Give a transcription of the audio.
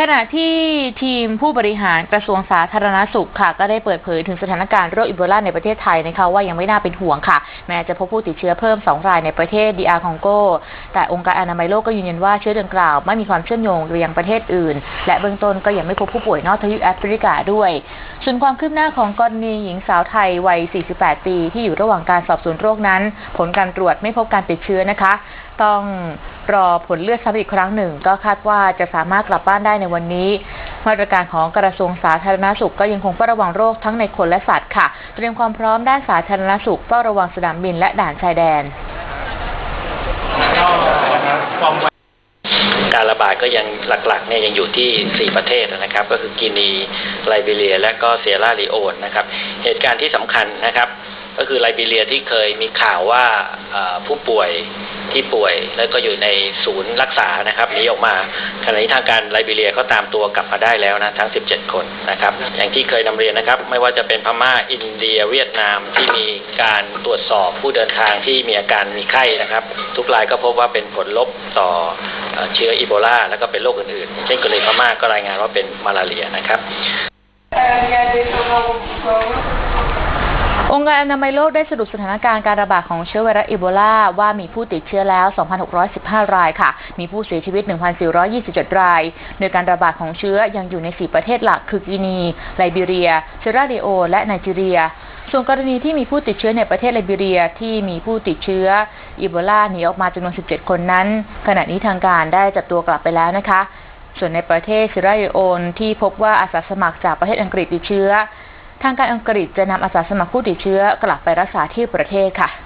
ขณะที่ทีมผู้บริหารกระทรวงสาธารณสุขค่ะ ก็ได้เปิดเผยถึงสถานการณ์โรคอีโบลาในประเทศไทยนะคะว่ายังไม่น่าเป็นห่วงค่ะ แม้จะพบผู้ติดเชื้อเพิ่ม 2 รายในประเทศดีอาร์คองโก แต่องค์การอนามัยโลกก็ยืนยันว่าเชื้อดังกล่าวไม่มีความเชื่อมโยงไปยังประเทศอื่น และเบื้องต้นก็ยังไม่พบผู้ป่วยนอกทวีปแอฟริกาด้วย ส่วนความคืบหน้าของกรณีหญิงสาวไทยวัย 48 ปี ที่อยู่ระหว่างการสอบสวนโรคนั้น ผลการตรวจไม่พบการติดเชื้อนะคะ ต้องรอผลเลือดซ้ำอีกครั้งหนึ่ง ก็คาดว่าจะสามารถกลับบ้านได้ในวันนี้ มาตรการของกระทรวงสาธารณสุขก็ยังคงเฝ้าระวังโรคทั้งในคนและสัตว์ค่ะ เตรียมความพร้อมด้านสาธารณสุขเฝ้าระวังสนามบินและด่านชายแดน การระบาดก็ยังหลักๆเนี่ยยังอยู่ที่ 4 ประเทศนะครับ ก็คือกินีไลบีเรีย และก็เซียร่าลีโอนนะครับ เหตุการณ์ที่สำคัญนะครับ ก็คือไลบีเรียที่เคยมีข่าวว่าผู้ป่วยที่ป่วยแล้วก็อยู่ในศูนย์รักษานะครับหนีออกมาขณะนี้ทางการไลบีเรียก็ตามตัวกลับมาได้แล้วนะทั้ง 17 คนนะครับ อย่างที่เคยนำเรียนนะครับ ไม่ว่าจะเป็นพม่าอินเดียเวียดนามที่มีการตรวจสอบผู้เดินทางที่มีอาการมีไข้นะครับ ทุกรายก็พบว่าเป็นผลลบต่อเอ่อเชื้ออีโบลาแล้วก็เป็นโรคอื่นๆ เช่นกรณีพม่าก็รายงานว่าเป็นมาลาเรียนะครับ องค์การอนามัยโลกได้สรุปสถานการณ์การระบาดของเชื้อไวรัสอีโบลาว่ามีผู้ติดเชื้อแล้ว 2,615 รายค่ะ มีผู้เสียชีวิต 1,427 ราย โดยการระบาดของเชื้อยังอยู่ใน 4 ประเทศหลัก คือกินี ไลบีเรีย เซราเลโอ และไนจีเรีย ส่วนกรณีที่มีผู้ติดเชื้อในประเทศไลบีเรียที่มีผู้ติดเชื้ออีโบลาหนีออกมาจำนวน 17 คนนั้น ขณะนี้ทางการได้จับตัวกลับไปแล้วนะคะ ส่วนในประเทศเซราเลโอนที่พบว่าอาสาสมัครจากประเทศอังกฤษติดเชื้อ ทางการอังกฤษจะนำอาสาสมัครผู้ติดเชื้อกลับไปรักษาที่ประเทศค่ะ